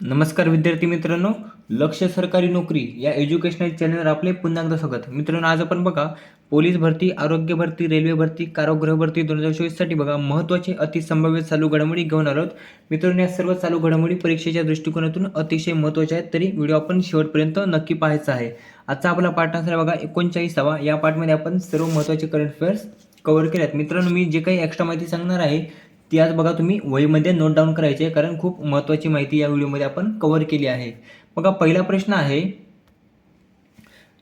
नमस्कार विद्यार्थी मित्रांनो लक्ष सरकारी नोकरी या एज्युकेशनल चॅनलवर आपले पुन्हा एकदा स्वागत. मित्रांनो आज आपण बघा पोलीस भरती आरोग्य भरती रेल्वे भरती कारागृह भरती दोन हजार चोवीससाठी बघा महत्त्वाचे अति संभाव्य चालू घडामोडी घेऊन आलो आहोत मित्रांनो या सर्व चालू घडामोडी परीक्षेच्या दृष्टिकोनातून अतिशय महत्त्वाच्या आहेत तरी व्हिडिओ आपण शेवटपर्यंत नक्की पाहायचा आहे. आजचा आपला पाठ असणार आहे बघा एकोणचाळीसावा. या पाठमध्ये आपण सर्व महत्त्वाचे करंट अफेअर्स कव्हर केले आहेत मित्रांनो मी जे काही एक्स्ट्रा माहिती सांगणार आहे ती आज बघा तुम्ही वहीमध्ये नोट डाऊन करायची आहे कारण खूप महत्त्वाची माहिती या व्हिडिओमध्ये आपण कव्हर केली आहे. बघा पहिला प्रश्न आहे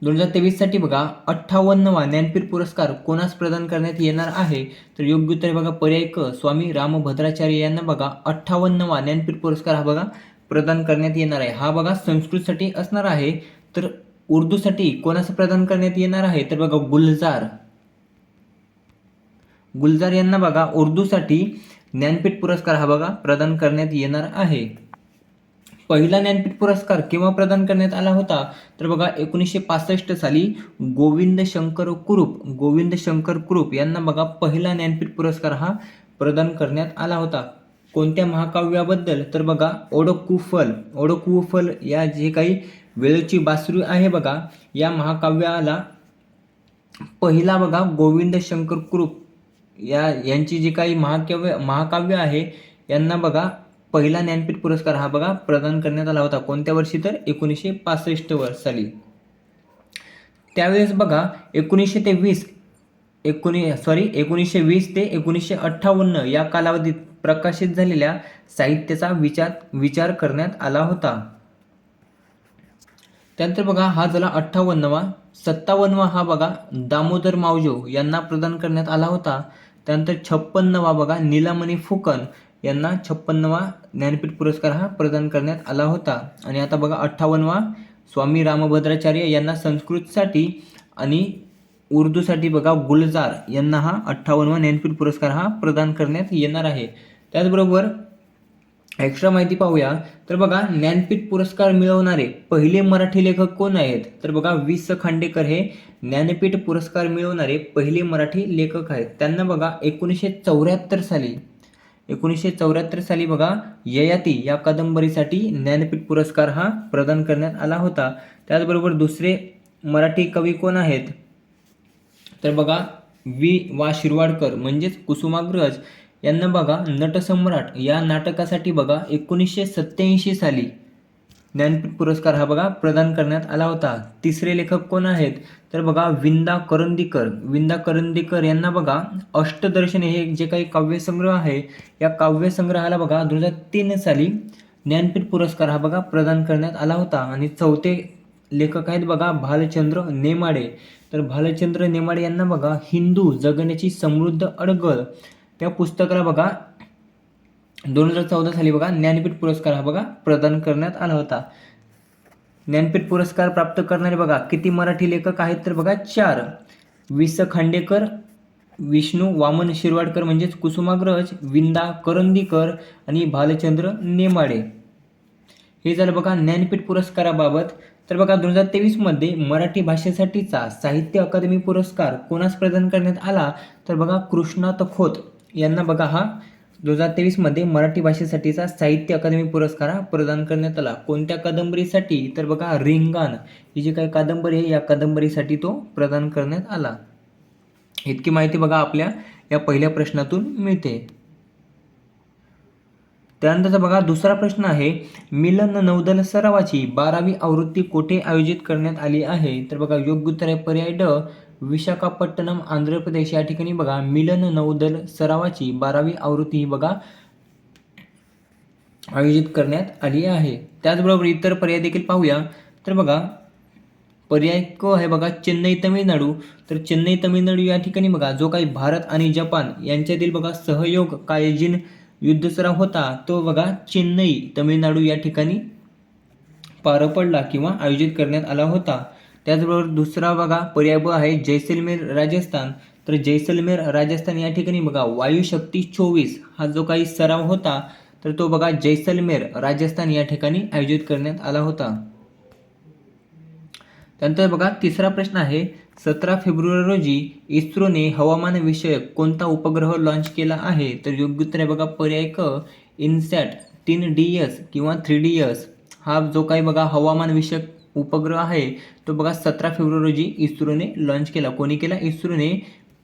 दोन हजार तेवीससाठी बघा अठ्ठावन्नवा ज्ञानपीठ पुरस्कार कोणास प्रदान करण्यात येणार आहे? तर योग्य उत्तर बघा पर्याय क स्वामी रामभद्राचार्य यांना बघा अठ्ठावन्नवा ज्ञानपीठ पुरस्कार हा बघा प्रदान करण्यात येणार आहे. हा बघा संस्कृतसाठी असणार आहे. तर उर्दूसाठी कोणास प्रदान करण्यात येणार आहे? तर बघा गुलजार. गुलजार यांना बघा उर्दूसाठी ज्ञानपीठ पुरस्कार हा बघा प्रदान करण्यात येणार आहे. पहिला ज्ञानपीठ पुरस्कार केव्हा प्रदान करण्यात आला होता? तर बघा एकोणीसशे पासष्ट साली गोविंद शंकर कुरूप गोविंद शंकर कुरूप यांना बघा पहिला ज्ञानपीठ पुरस्कार हा प्रदान करण्यात आला होता. कोणत्या महाकाव्याबद्दल? तर बघा ओडकुफल ओडकुफल या जे काही वेळची बासरी आहे बघा या महाकाव्याला पहिला बघा गोविंद शंकर कुरूप. या यांची जी काही महाकाव्य महाकाव्य आहे यांना बघा पहिला ज्ञानपीठ पुरस्कार हा बघा प्रदान करण्यात आला होता. कोणत्या वर्षी तर? एकोणीसशे पासष्ट वर साली. त्यावेळेस बघा एकोणीसशे ते वीस एकोणी सॉरी एकोणीसशे वीस ते एकोणीसशे अठ्ठावन्न या कालावधीत प्रकाशित झालेल्या साहित्याचा विचार विचार करण्यात आला होता. त्यानंतर बघा हा झाला अठ्ठावन्नवा सत्तावन्नवा हा बघा दामोदर मावजो यांना प्रदान करण्यात आला होता. त्यानंतर छप्पन्नवा बघा नीलामणी फुकन यांना छप्पन्नवा ज्ञानपीठ पुरस्कार हा प्रदान करण्यात आला होता. आणि आता बघा अठ्ठावन्नवा स्वामी रामभद्राचार्य यांना संस्कृतसाठी आणि उर्दूसाठी बघा गुलजार यांना हा अठ्ठावन्नवा ज्ञानपीठ पुरस्कार हा प्रदान करण्यात येणार आहे. त्याचबरोबर एक्स्ट्रा माहिती पाहूया. तर बघा ज्ञानपीठ पुरस्कार मिळवणारे पहिले मराठी लेखक कोण आहेत? तर बघा वि स खांडेकर हे ज्ञानपीठ पुरस्कार मिळवणारे पहिले मराठी लेखक आहेत. त्यांना बघा एकोणीसशे चौऱ्याहत्तर साली एकोणीसशे चौऱ्याहत्तर साली बघा ययाती या कादंबरीसाठी ज्ञानपीठ पुरस्कार हा प्रदान करण्यात आला होता. त्याचबरोबर दुसरे मराठी कवी कोण आहेत? तर बघा वि वा शिरवाडकर म्हणजेच कुसुमाग्रज. यांना बघा नटसम्राट या नाटकासाठी बघा एकोणीसशे सत्याऐंशी साली ज्ञानपीठ पुरस्कार हा बघा प्रदान करण्यात आला होता. तिसरे लेखक कोण आहेत? तर बघा विंदा करंदीकर. विंदा करंदीकर यांना बघा अष्टदर्शन हे जे काही काव्यसंग्रह आहे या काव्यसंग्रहाला बघा दोन हजार तीन साली ज्ञानपीठ पुरस्कार हा बघा प्रदान करण्यात आला होता. आणि चौथे लेखक आहेत बघा भालचंद्र नेमाडे. तर भालचंद्र नेमाडे यांना बघा हिंदू जगण्याची समृद्ध अडगळ. त्या पुस्तकाला बघा दोन हजार चौदा साली बघा ज्ञानपीठ पुरस्कार हा बघा प्रदान करण्यात आला होता. ज्ञानपीठ पुरस्कार प्राप्त करणारे बघा किती मराठी लेखक आहेत तर बघा चार. वि स खांडेकर विष्णू वामन शिरवाडकर म्हणजेच कुसुमाग्रज विंदा करंदीकर आणि भालचंद्र नेमाडे. हे झालं बघा ज्ञानपीठ पुरस्काराबाबत. तर बघा दोन हजार तेवीसमध्ये मराठी भाषेसाठीचा साहित्य अकादमी पुरस्कार कोणास प्रदान करण्यात आला? तर बघा कृष्णात खोत. यांना बघा हा दोन हजार तेवीसमध्ये मराठी भाषेसाठीचा साहित्य अकादमी पुरस्कार हा प्रदान करण्यात आला. कोणत्या कादंबरीसाठी? तर बघा रिंगाण. ही जी काही कादंबरी आहे या कादंबरीसाठी तो प्रदान करण्यात आला. इतकी माहिती बघा आपल्या या पहिल्या प्रश्नातून मिळते. त्यानंतरचा बघा दुसरा प्रश्न आहे मिलन नौदल सरावाची बारावी आवृत्ती कोठे आयोजित करण्यात आली आहे? तर बघा योग्य उत्तर आहे पर्याय ड विशाखापट्टणम आंध्र प्रदेश या ठिकाणी बघा मिलन नौदल सरावाची बारावी आवृत्ती ही बघा आयोजित करण्यात आली आहे. त्याचबरोबर इतर पर्याय देखील पाहूया. तर बघा पर्याय क आहे बघा चेन्नई तमिळनाडू. तर चेन्नई तमिळनाडू या ठिकाणी बघा जो काही भारत आणि जपान यांच्यातील बघा सहयोग कायजिन युद्ध सराव होता तो बघा चेन्नई तमिळनाडू या ठिकाणी पार पडला किंवा आयोजित करण्यात आला होता. त्याचबरोबर दुसरा बघा पर्याय ब आहे जैसलमेर राजस्थान. तर जैसलमेर राजस्थान या ठिकाणी बघा वायुशक्ती चोवीस हा जो काही सराव होता तर तो बघा जैसलमेर राजस्थान या ठिकाणी आयोजित करण्यात आला होता. त्यानंतर बघा तिसरा प्रश्न आहे सतरा फेब्रुवारी रोजी इस्रोने हवामान विषयक कोणता उपग्रह लॉन्च केला आहे? तर योग्य उत्तर आहे बघा पर्याय क इनसॅट तीन डी एस किंवा थ्री डी एस हा जो काही बघा हवामानविषयक उपग्रह आहे. तो बघा सतरा फेब्रुवारी रोजी इस्रोने लॉन्च केला. कोणी केला? इस्रोने.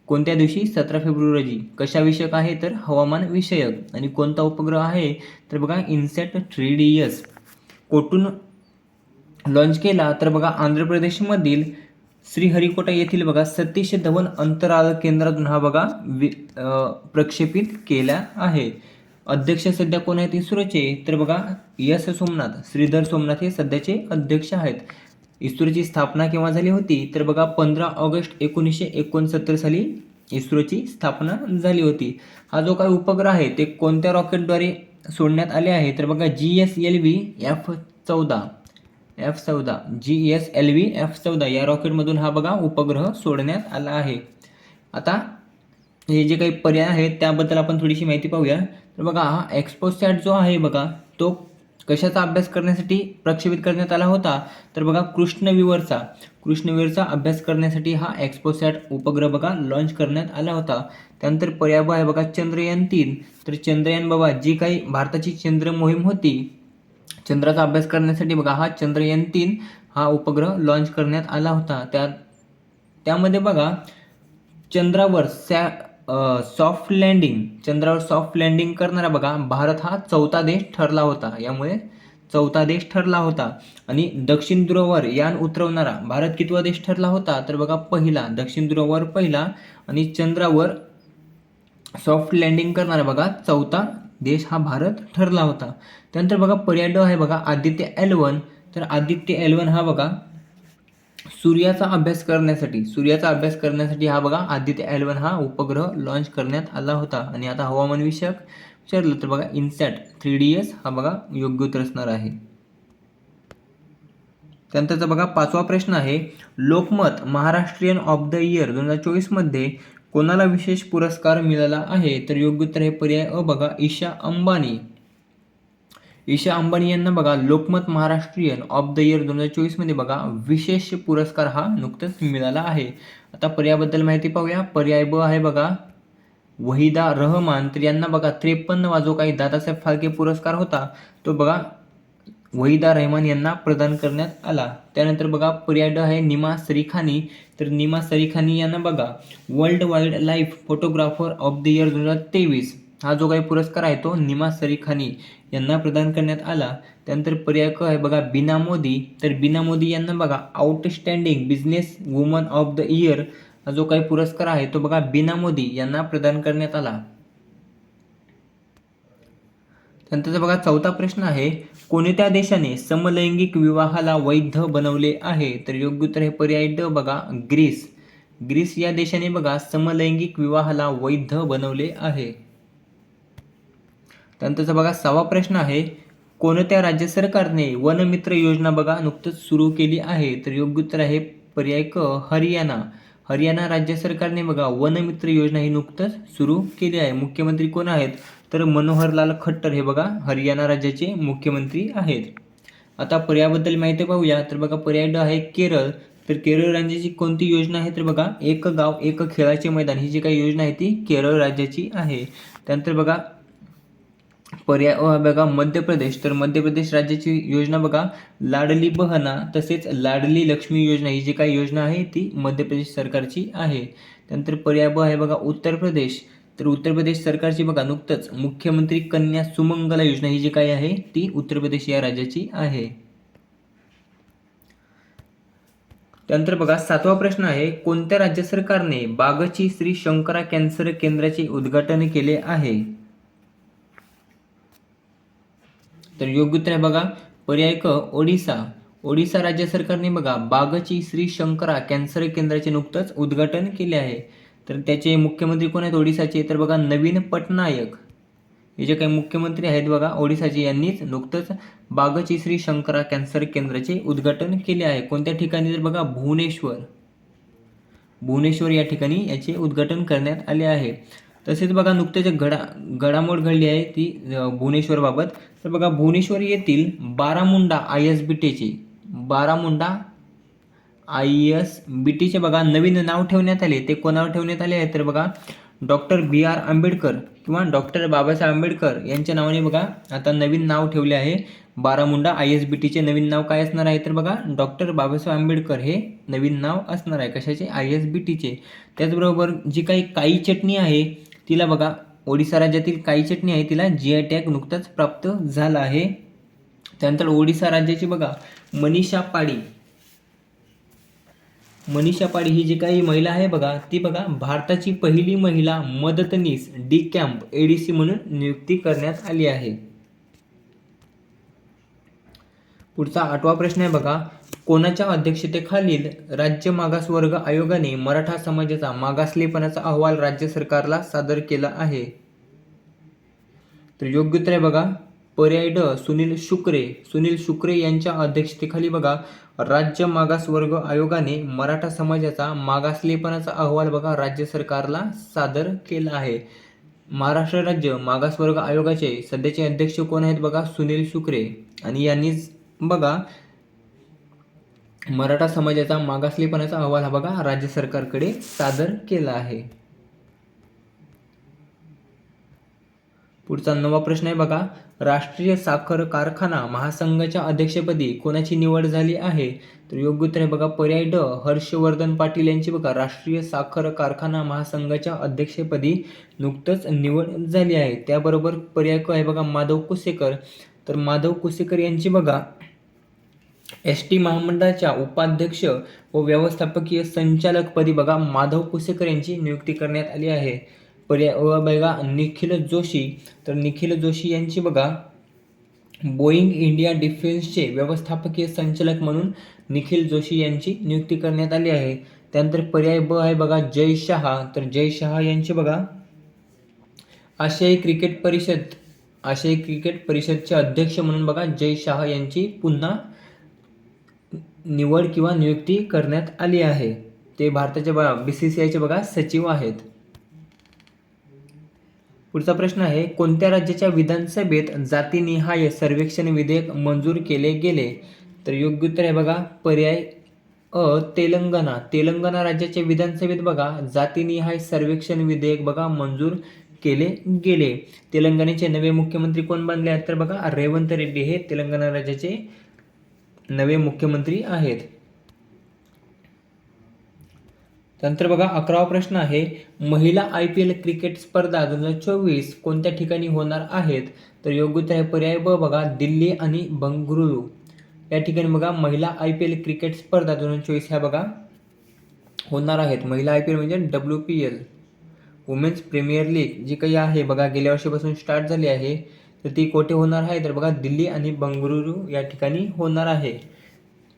कोणत्या दिवशी? सतरा फेब्रुवारी रोजी. कशाविषयक आहे? तर हवामान विषयक. आणि कोणता उपग्रह आहे? तर बघा इन्सेट थ्री डी एस कोठून लॉन्च केला. तर बघा आंध्र प्रदेशमधील श्रीहरिकोटा येथील बघा सतीश धवन अंतराळ केंद्रातून हा बघा वि प्रक्षेपित केला आहे. अध्यक्ष सध्या कोण आहेत? इस्रोचे. तर बघा यस सोमनाथ श्रीधर सोमनाथ हे सध्याचे अध्यक्ष आहेत. इस्रोची स्थापना केव्हा झाली होती? तर बघा पंधरा ऑगस्ट एकोणीसशे एकोणसत्तर साली इस्रोची स्थापना झाली होती. हा जो काही उपग्रह आहे ते कोणत्या रॉकेटद्वारे सोडण्यात आले आहे? तर बघा G S L V F चौदा. एफ चौदा. G S L V F चौदा. या रॉकेटमधून हा बघा उपग्रह सोडण्यात आला आहे. आता हे जे काही पर्याय आहेत त्याबद्दल आपण थोडीशी माहिती पाहूया. तर बघा हा एक्सपोसॅट जो आहे बघा तो कशाचा अभ्यास करण्यासाठी प्रक्षेपित करण्यात आला होता? तर बघा कृष्णविवरचा कृष्णविवरचा अभ्यास करण्यासाठी हा एक्सपोसॅट उपग्रह बघा लॉन्च करण्यात आला होता. त्यानंतर पर्याय आहे बघा चंद्रयान तीन. तर चंद्रयान बाबा जी काही भारताची चंद्र मोहीम होती चंद्राचा अभ्यास करण्यासाठी बघा हा चंद्रयान तीन हा उपग्रह लॉन्च करण्यात आला होता. त्या त्यामध्ये बघा चंद्रावर सॅ सॉफ्ट लँडिंग चंद्रावर सॉफ्ट लँडिंग करणारा बघा भारत हा चौथा देश ठरला होता. यामुळे चौथा देश ठरला होता. आणि दक्षिण ध्रुवावर यान उतरवणारा भारत कितवा देश ठरला होता? तर बघा पहिला दक्षिण ध्रुवावर पहिला आणि चंद्रावर सॉफ्ट लँडिंग करणारा बघा चौथा देश हा भारत ठरला होता. त्यानंतर बघा पर्याय आहे बघा आदित्य एल वन तर आदित्य एल वन हा बघा सूर्याचा अभ्यास करण्यासाठी सूर्याचा अभ्यास करण्यासाठी हा बघा आदित्य एल हा उपग्रह लॉन्च करण्यात आला होता. आणि आता हवामान विषयक विचारलं तर बघा इन्सॅट थ्री डी एस हा बघा योग्य उत्तर असणार आहे. त्यानंतरचा बघा पाचवा प्रश्न आहे Lokmat Maharashtrian of the year दोन हजार चोवीसमध्ये कोणाला विशेष पुरस्कार मिळाला आहे? तर योग्य उत्तर हे पर्याय अ बघा ईशा अंबानी. ईशा अंबानी यांना बघा Lokmat Maharashtrian of the year दोन हजार चोवीसमध्ये बघा विशेष पुरस्कार हा नुकताच मिळाला आहे. आता पर्यायाबद्दल माहिती पाहूया. पर्याय ब आहे बघा वहिदा रहमान. तर यांना बघा त्रेपन्न वाजो काही दादासाहेब फाळके पुरस्कार होता. तो बघा वहिदा रहमान यांना प्रदान करण्यात आला. त्यानंतर बघा पर्याय ड आहे निमा सरीखानी. तर निमा सरीखानी यांना बघा world wildlife photographer of the year दोन हजार तेवीस. हा जो काही पुरस्कार आहे तो निमा सरीखानी. यांना प्रदान करण्यात आला. त्यानंतर पर्याय क आहे बघा बिना मोदी. तर बिना मोदी यांना बघा outstanding businesswoman of the year हा जो काही पुरस्कार आहे तो बघा बिना मोदी यांना प्रदान करण्यात आला. त्यानंतरचा बघा चौथा प्रश्न आहे कोणत्या देशाने समलैंगिक विवाहाला वैध बनवले आहे? तर योग्य उत्तर हे पर्याय ड बघा ग्रीस. ग्रीस या देशाने बघा समलैंगिक विवाहाला वैध बनवले आहे. त्यानंतरचा बघा सहावा प्रश्न आहे कोणत्या राज्य सरकारने वनमित्र योजना बघा नुकतंच सुरू केली आहे? तर योग्य उत्तर आहे पर्याय क हरियाणा. हरियाणा राज्य सरकारने बघा वनमित्र योजना ही नुकतंच सुरू केली आहे. मुख्यमंत्री कोण आहेत? तर मनोहरलाल खट्टर हे बघा हरियाणा राज्याचे मुख्यमंत्री आहेत. आता पर्यायाबद्दल माहिती पाहूया. तर बघा पर्याय ड आहे केरळ. तर केरळ राज्याची कोणती योजना आहे? तर बघा एक गाव एक खेळाचे मैदान ही जी काही योजना आहे ती केरळ राज्याची आहे. त्यानंतर बघा पर्याय बघा मध्य प्रदेश. तर मध्य प्रदेश राज्याची योजना बघा. लाडली बहना तसेच लाडली लक्ष्मी योजना ही जी काही योजना आहे ती मध्य प्रदेश सरकारची आहे. त्यानंतर पर्याय ब आहे बघा उत्तर प्रदेश. तर उत्तर प्रदेश सरकारची बघा नुकतंच मुख्यमंत्री कन्या सुमंगला योजना ही जी काही आहे ती उत्तर प्रदेश या राज्याची आहे. त्यानंतर बघा सातवा प्रश्न आहे कोणत्या राज्य सरकारने बागची श्री शंकरा कॅन्सर केंद्राचे उद्घाटन केले आहे? तर योग्य उत्तर आहे बघा. पर्याय क ओडिसा. ओडिसा राज्य सरकारने बघा बागची श्री शंकरा कॅन्सर केंद्राचे नुकतंच उद्घाटन केले आहे. तर त्याचे मुख्यमंत्री कोण आहेत? ओडिसाचे. तर बघा नवीन पटनायक. हे जे काही मुख्यमंत्री आहेत बघा ओडिसाचे यांनीच नुकतंच बागची श्री शंकरा कॅन्सर केंद्राचे उद्घाटन केले आहे. कोणत्या ठिकाणी? तर बघा भुवनेश्वर. भुवनेश्वर या ठिकाणी याचे उद्घाटन करण्यात आले आहे. तसेच बघा नुकतेच घडा घडामोड घडली आहे ती भुवनेश्वरबाबत. तर बघा भुवनेश्वर येथील बारामुंडा आय एस बी टीचे बारामुंडा आय एस बी टीचे बघा नवीन नाव ठेवण्यात आले. ते कोणावर ठेवण्यात आले आहे? तर बघा डॉक्टर बी आर आंबेडकर किंवा डॉक्टर बाबासाहेब आंबेडकर यांच्या नावाने बघा आता नवीन नाव ठेवले आहे. बारामुंडा आय एस बी टीचे नवीन नाव काय असणार आहे? तर बघा डॉक्टर बाबासाहेब आंबेडकर हे नवीन नाव असणार आहे. कशाचे? आय एस बी टीचे त्याचबरोबर जी काही काई चटणी आहे तिला बघा ओडिसा राज्यातील काही चटणी आहे तिला जी आय टॅग नुकताच प्राप्त झाला आहे. त्यानंतर ओडिसा राज्याची बघा मनीषा पाडी. मनीषा पाडी ही जी काही महिला आहे बघा ती बघा भारताची पहिली महिला मदतनीस डी कॅम्प एडीसी म्हणून नियुक्ती करण्यात आली आहे. पुढचा आठवा प्रश्न आहे बघा कोणाच्या अध्यक्षतेखालील राज्य मागासवर्ग आयोगाने मराठा समाजाचा मागासलेपणाचा अहवाल राज्य सरकारला सादर केला आहे. तर योग्य उत्तर आहे बघा पर्याय ड सुनील शुक्रे. सुनील शुक्रे यांच्या अध्यक्षतेखाली बघा राज्य मागासवर्ग आयोगाने मराठा समाजाचा मागासलेपणाचा अहवाल बघा राज्य सरकारला सादर केला आहे. महाराष्ट्र राज्य मागासवर्ग आयोगाचे सध्याचे अध्यक्ष कोण आहेत बघा सुनील शुक्रे. आणि यांनीच बघा मराठा समाजाचा मागासलेपणाचा अहवाल हा बघा राज्य सरकारकडे सादर केला आहे. पुढचा नवा प्रश्न आहे बघा राष्ट्रीय साखर कारखाना महासंघाच्या अध्यक्षपदी कोणाची निवड झाली आहे? तर योग्य उत्तर आहे बघा पर्याय ड हर्षवर्धन पाटील यांची बघा राष्ट्रीय साखर कारखाना महासंघाच्या अध्यक्षपदी नुकतंच निवड झाली आहे. त्याबरोबर पर्याय क आहे बघा माधव कुसेकर. तर माधव कुसेकर यांची बघा एस टी महामंडळाच्या उपाध्यक्ष व व्यवस्थापकीय संचालकपदी बघा माधव कुसेकर यांची नियुक्ती करण्यात आली आहे. पर्याय बघा निखिल जोशी. तर निखिल जोशी यांची बघा बोईंग इंडिया डिफेन्सचे व्यवस्थापकीय संचालक म्हणून निखिल जोशी यांची नियुक्ती करण्यात आली आहे. त्यानंतर पर्याय ब आहे बघा जय शहा. तर जय शहा यांची बघा आशियाई क्रिकेट परिषद आशियाई क्रिकेट परिषदचे अध्यक्ष म्हणून बघा जय शहा यांची पुन्हा निवड किंवा नियुक्ती करण्यात आली आहे. ते भारताच्या बघा बी सी सी आयचे बघा सचिव आहेत. पुढचा प्रश्न आहे कोणत्या राज्याच्या विधानसभेत जातीनिहाय सर्वेक्षण विधेयक मंजूर केले गेले? तर योग्य उत्तर आहे बघा पर्याय अ तेलंगणा. तेलंगणा राज्याच्या विधानसभेत बघा जातीनिहाय सर्वेक्षण विधेयक बघा मंजूर केले गेले. तेलंगणाचे नवे मुख्यमंत्री कोण बनले आहेत? तर बघा रेवंत रेड्डी. हे तेलंगणा राज्याचे नवे मुख्यमंत्री आहेत. त्यानंतर बघा अकरावा प्रश्न आहे महिला आय पी एल क्रिकेट स्पर्धा दोन हजार चोवीस कोणत्या ठिकाणी होणार आहेत? तर योग्य उत्तर आहे पर्याय ब बघा दिल्ली आणि बंगळुरू. या ठिकाणी बघा महिला आय पी एल क्रिकेट स्पर्धा दोन हजार चोवीस ह्या बघा होणार आहेत. महिला आय पी एल म्हणजे W P L. Women's premier league जी काही आहे बघा गेल्या वर्षीपासून स्टार्ट झाली आहे. तर ती कोठे होणार आहे? तर बघा दिल्ली आणि बंगळुरू या ठिकाणी होणार आहे.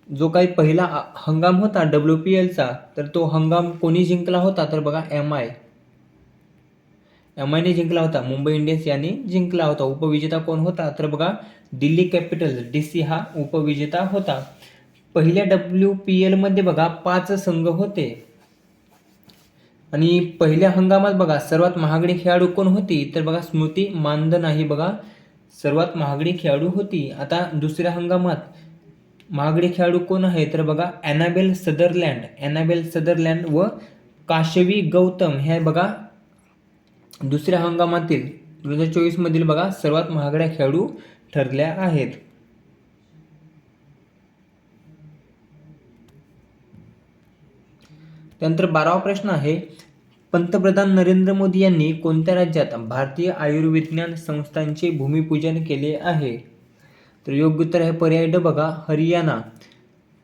जो काही पहिला हंगाम होता डब्ल्यू पी एलचा तर तो हंगाम कोणी जिंकला होता? तर बघा एम आय. एम आयने जिंकला होता. मुंबई इंडियन्स यांनी जिंकला होता. उपविजेता कोण होता? तर बघा दिल्ली कॅपिटल्स डी सी हा उपविजेता होता. पहिल्या डब्ल्यू पी एलमध्ये बघा पाच संघ होते. आणि पहिल्या हंगामात बघा सर्वात महागडी खेळाडू कोण होती? तर बघा स्मृती मानधन आहे बघा. सर्वात महागडी खेळाडू होती. आता दुसऱ्या हंगामात महागडी खेळाडू कोण आहे? तर बघा ॲनाबेल सदरलँड ॲनाबेल सदरलँड व काशवी गौतम हे बघा दुसऱ्या हंगामातील दोन हजार चोवीसमधील बघा सर्वात महागड्या खेळाडू ठरल्या आहेत. त्यानंतर बारावा प्रश्न आहे पंतप्रधान नरेंद्र मोदी यांनी कोणत्या राज्यात भारतीय आयुर्विज्ञान संस्थांचे भूमिपूजन केले आहे? तर योग्य उत्तर आहे पर्याय ड बघा हरियाणा.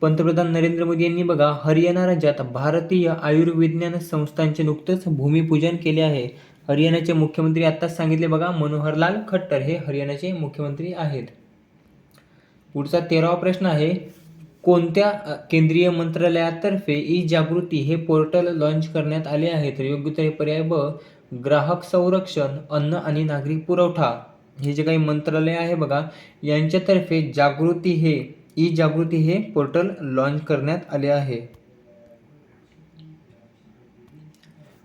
पंतप्रधान नरेंद्र मोदी यांनी बघा हरियाणा राज्यात भारतीय आयुर्विज्ञान संस्थांचे नुकतंच भूमिपूजन केले आहे. हरियाणाचे मुख्यमंत्री आत्ताच सांगितले बघा मनोहरलाल खट्टर हे हरियाणाचे मुख्यमंत्री आहेत. पुढचा तेरावा प्रश्न आहे कोणत्या केंद्रीय मंत्रालयातर्फे ई जागृती हे पोर्टल लॉन्च करण्यात आले आहे? तर योग्य उत्तर पर्याय ब ग्राहक संरक्षण अन्न आणि नागरी पुरवठा. हे जे काही मंत्रालय आहे बघा यांच्यातर्फे जागृती हे ई जागृती हे पोर्टल लॉन्च करण्यात आले आहे.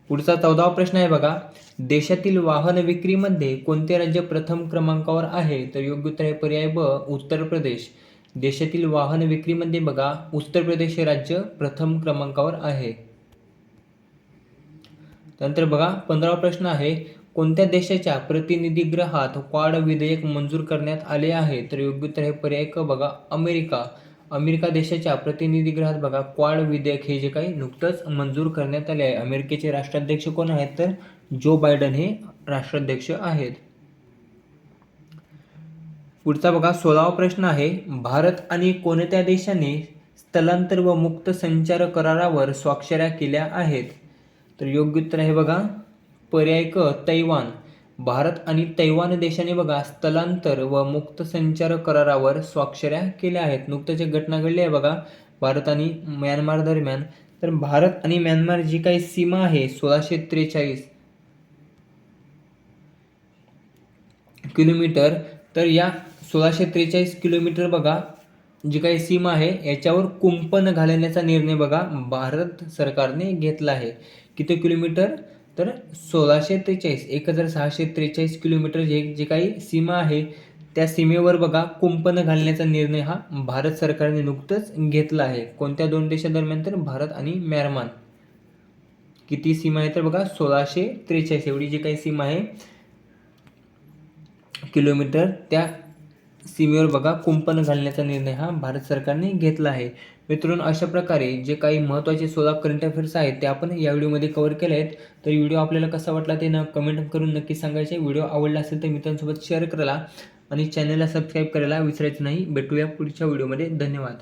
पुढचा चौदावा प्रश्न आहे बघा. देशातील वाहन विक्रीमध्ये कोणते राज्य प्रथम क्रमांकावर आहे? तर योग्य उत्तर आहे पर्याय ब उत्तर प्रदेश. देशातील वाहन विक्रीमध्ये बघा उत्तर प्रदेश हे राज्य प्रथम क्रमांकावर आहे. नंतर बघा पंधरावा प्रश्न आहे कोणत्या देशाच्या प्रतिनिधीगृहात क्वाड विधेयक मंजूर करण्यात आले आहे? तर योग्य उत्तर हे पर्याय क बघा अमेरिका. अमेरिका देशाच्या प्रतिनिधीगृहात बघा क्वाड विधेयक हे जे काही नुकतंच मंजूर करण्यात आले आहे. अमेरिकेचे राष्ट्राध्यक्ष कोण आहेत? तर जो बायडन हे राष्ट्राध्यक्ष आहेत. पुढचा बघा सोळावा प्रश्न आहे भारत आणि कोणत्या देशाने स्थलांतर व मुक्त संचार करारावर स्वाक्षऱ्या केल्या आहेत? तर योग्य उत्तर आहे बघा पर्याय क तैवान. भारत आणि तैवान देशाने बघा स्थलांतर व मुक्त संचार करारावर स्वाक्षऱ्या केल्या आहेत. नुकतंच एक घटना घडली आहे बघा भारत आणि म्यानमार दरम्यान. तर भारत आणि म्यानमार जी काही सीमा आहे सोळाशे त्रेचाळीस किलोमीटर तर या सोळाशे त्रेचाळीस किलोमीटर बघा जी काही सीमा आहे याच्यावर कुंपण घालण्याचा निर्णय बघा भारत सरकारने घेतला आहे. किती किलोमीटर? तर सोळाशे त्रेचाळीस एक हजार सहाशे त्रेचाळीस किलोमीटर जे जे काही सीमा आहे त्या सीमेवर बघा कुंपण घालण्याचा निर्णय हा भारत सरकारने नुकतंच घेतला आहे. कोणत्या दोन देशादरम्यान तर? भारत आणि म्यानमार. किती सीमा आहे तर बघा सोळाशे त्रेचाळीस एवढी जी काही सीमा आहे किलोमीटर त्या सीमेवर बघा कुंपण घालण्याचा निर्णय हा भारत सरकारने घेतला आहे. मित्रांनो अशा प्रकारे जे काही महत्त्वाचे सोळा करंट अफेअर्स आहेत ते आपण या व्हिडिओमध्ये कव्हर केले आहेत. तर व्हिडिओ आपल्याला कसा वाटला ते न कमेंट करून नक्की सांगायचे. व्हिडिओ आवडला असेल तर मित्रांसोबत शेअर करायला आणि चॅनलला सबस्क्राईब करायला विसरायचं नाही. भेटूया पुढच्या व्हिडिओमध्ये. धन्यवाद.